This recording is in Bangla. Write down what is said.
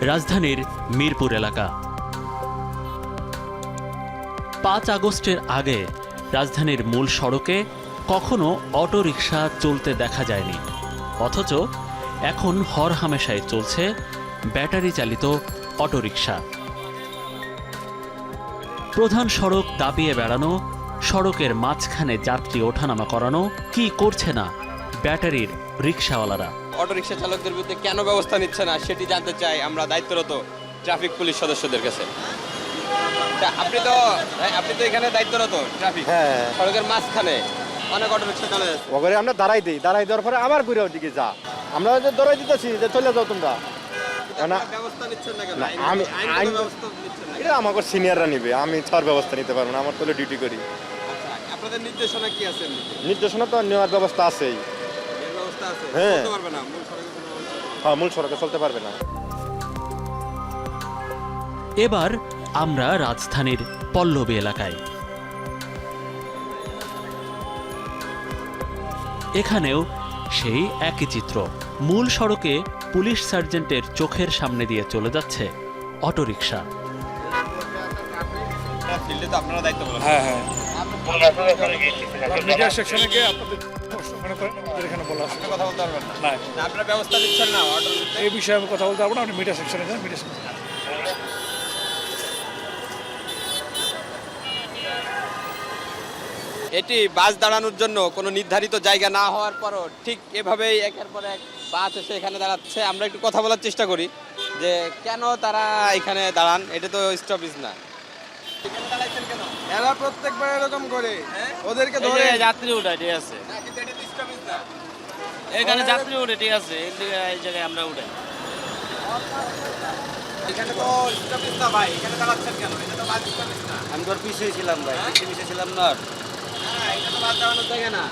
রাজধানীর মিরপুর এলাকা। পাঁচ আগস্টের আগে রাজধানীর মূল সড়কে কখনো অটোরিকশা চলতে দেখা যায়নি। অথচ এখন হরহামেশায় চলছে ব্যাটারি চালিত অটোরিকশা। প্রধান সড়ক দাপিয়ে বেড়ানো, সড়কের মাঝখানে যাত্রী ওঠানামা করানো কি করছে না ব্যাটারির রিক্সাওয়ালারা অটো রিক্সা চালকদের বিরুদ্ধে কেন ব্যবস্থা নিচ্ছে না সেটি জানতে চাই আমরা দায়িত্বরত ট্রাফিক পুলিশ সদস্যদের কাছে। আপনি তো আপনি তো এখানে দায়িত্বরত ট্রাফিক। হ্যাঁ। সড়কের মাঝখানে অনেক অটো রিক্সা চলে যাচ্ছে। ওখানে আমরা দাঁড়াই দিই দাঁড়াই দেওয়ার পরে আবার ঘুরে ওদিকে যা। আমরা যে দৌড়াই দিতেছি যে চলে যাও তোমরা। আমি-? এটা আমাকে সিনিয়ররা নিবে আমি ছাড় ব্যবস্থা নিতে পারব না আমার তো ডিউটি করি। আচ্ছা আপনাদের নির্দেশনা কি আছে নির্দেশনা তো নেওয়ার ব্যবস্থা আছেই। এর ব্যবস্থা আছে হ্যাঁ। করতে পারবে না মূল সড়কে কোনো ব্যবস্থা- হ্যাঁ মূল সড়কে চলতে পারবে না। এবার আমরা রাজধানীর পল্লবী এলাকায়। এখানেও সেই একই চিত্র। মূল সড়কে পুলিশ সার্জেন্টের চোখের সামনে দিয়ে চলে যাচ্ছে অটোরিকশা। আপনারা দায়িত্ব হ্যাঁ হ্যাঁ মিডিয়া সেকশনে গিয়ে আপনাদের ওখানে এখানে বলা আছে। কথা বলতে পারবেন না। না না, আপনারা ব্যবস্থা নিচ্ছেন না এই বিষয়ে আমি কথা বলতে পারব না আপনি মিডিয়া সেকশনে যান মিডিয়া সেকশনে এটি বাস দাঁড়ানোর জন্য কোনো নির্ধারিত জায়গা না হওয়ার পরও ঠিক এভাবেই একের পর এক বাস এসে এখানে দাঁড়াচ্ছে। আমরা একটু কথা বলার চেষ্টা করি যে কেন তারা এখানে দাঁড়ান? এটা তো স্টপেজ না। এখানে দাঁড়াইছেন কেন? এরা প্রত্যেকবার এরকম করে। হ্যাঁ? ওদেরকে ধরে যাত্রী উঠে ঠিক আছে। না কিন্তু এটা তো স্টপেজ না এখানে যাত্রী উঠে ঠিক আছে। এই জায়গায় আমরা উঠে। এখানে তো স্টপেজ ভাই? এখানে দাঁড়াচ্ছেন কেন? তো বাস স্টপেজ না আমি তোর পিছিয়ে ছিলাম ভাই হ্যাঁ? পিছিয়ে ছিলাম না। হ্যাঁ এটা তো বাদ দেওয়ানোর জায়গা না।